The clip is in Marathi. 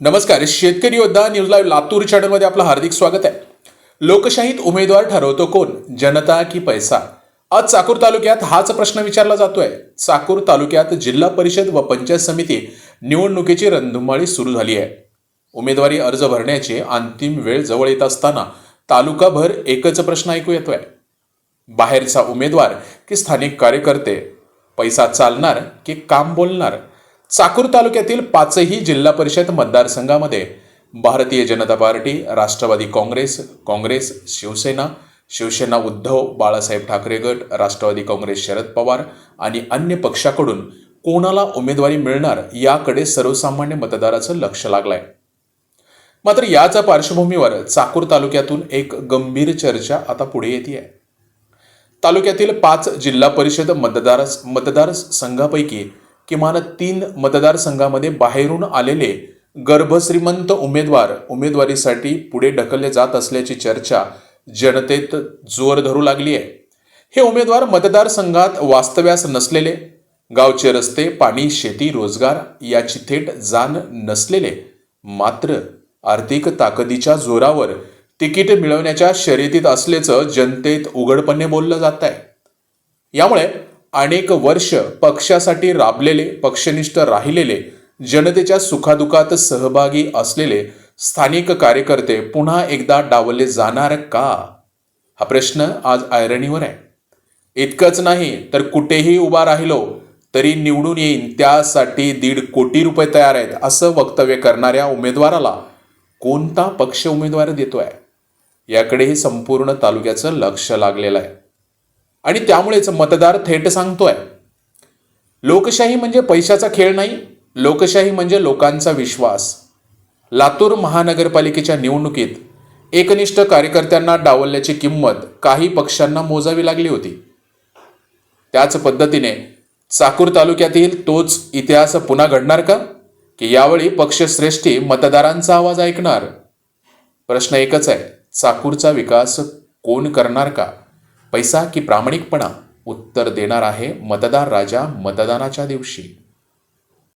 नमस्कार शेतकरी योद्धा न्यूज लाईव्ह लातूर चॅनलमध्ये आपलं हार्दिक स्वागत आहे. लोकशाहीत उमेदवार ठरवतो कोण? जनता की पैसा? आज चाकूर तालुक्यात हाच प्रश्न विचारला जातोय. चाकूर तालुक्यात जिल्हा परिषद व पंचायत समिती निवडणुकीची रणधुमाळी सुरू झाली आहे. उमेदवारी अर्ज भरण्याची अंतिम वेळ जवळ येत असताना तालुकाभर एकच प्रश्न ऐकू येतोय. बाहेरचा उमेदवार की स्थानिक कार्यकर्ते? पैसा चालणार की काम बोलणार? चाकूर तालुक्यातील पाचही जिल्हा परिषद मतदारसंघामध्ये Bharatiya Janata party Rashtravadi Congress Congress Shivsena Shivsena Uddhav Balasaheb Thackeray गट राष्ट्रवादी काँग्रेस शरद पवार आणि अन्य पक्षाकडून कोणाला उमेदवारी मिळणार याकडे सर्वसामान्य मतदाराचं लक्ष लागलंय. मात्र याच पार्श्वभूमीवर चाकूर तालुक्यातून एक गंभीर चर्चा आता पुढे येते तालुक्यातील पाच जिल्हा परिषद मतदार मतदार संघापैकी किमान तीन मतदारसंघामध्ये बाहेरून आलेले गर्भश्रीमंत उमेदवार उमेदवारीसाठी पुढे ढकलले जात असल्याची चर्चा जनतेत जोर धरू लागली आहे. हे उमेदवार मतदारसंघात वास्तव्यास नसलेले गावचे रस्ते पाणी शेती रोजगार याची थेट जाण नसलेले मात्र आर्थिक ताकदीच्या जोरावर तिकीट मिळवण्याच्या शर्यतीत असल्याचं जनतेत उघडपणे बोललं जात आहे यामुळे अनेक वर्ष पक्षासाठी राबलेले पक्षनिष्ठ राहिलेले जनतेच्या सुखादुखात सहभागी असलेले स्थानिक कार्यकर्ते पुन्हा एकदा डावलले जाणार का? हा प्रश्न आज आयरणीवर आहे. इतकंच नाही तर कुठेही उभा राहिलो तरी निवडून येईन त्यासाठी दीड कोटी रुपये तयार आहेत असं वक्तव्य करणाऱ्या उमेदवाराला कोणता पक्ष उमेदवार देतोय? याकडेही संपूर्ण तालुक्याचं लक्ष लागलेलं आहे. आणि त्यामुळेच मतदार थेट सांगतोय. लोकशाही म्हणजे पैशाचा खेळ नाही लोकशाही म्हणजे लोकांचा विश्वास. लातूर महानगरपालिकेच्या निवडणुकीत एकनिष्ठ कार्यकर्त्यांना डावलल्याची किंमत काही पक्षांना मोजावी लागली होती. त्याच पद्धतीने चाकूर तालुक्यातील तोच इतिहास पुन्हा घडणार का? की यावेळी पक्षश्रेष्ठी मतदारांचा आवाज ऐकणार? प्रश्न एकच आहे चाकूरचा विकास कोण करणार का? पैसा की प्रामाणिकपणा उत्तर देणार आहे मतदार राजा मतदानाच्या दिवशी.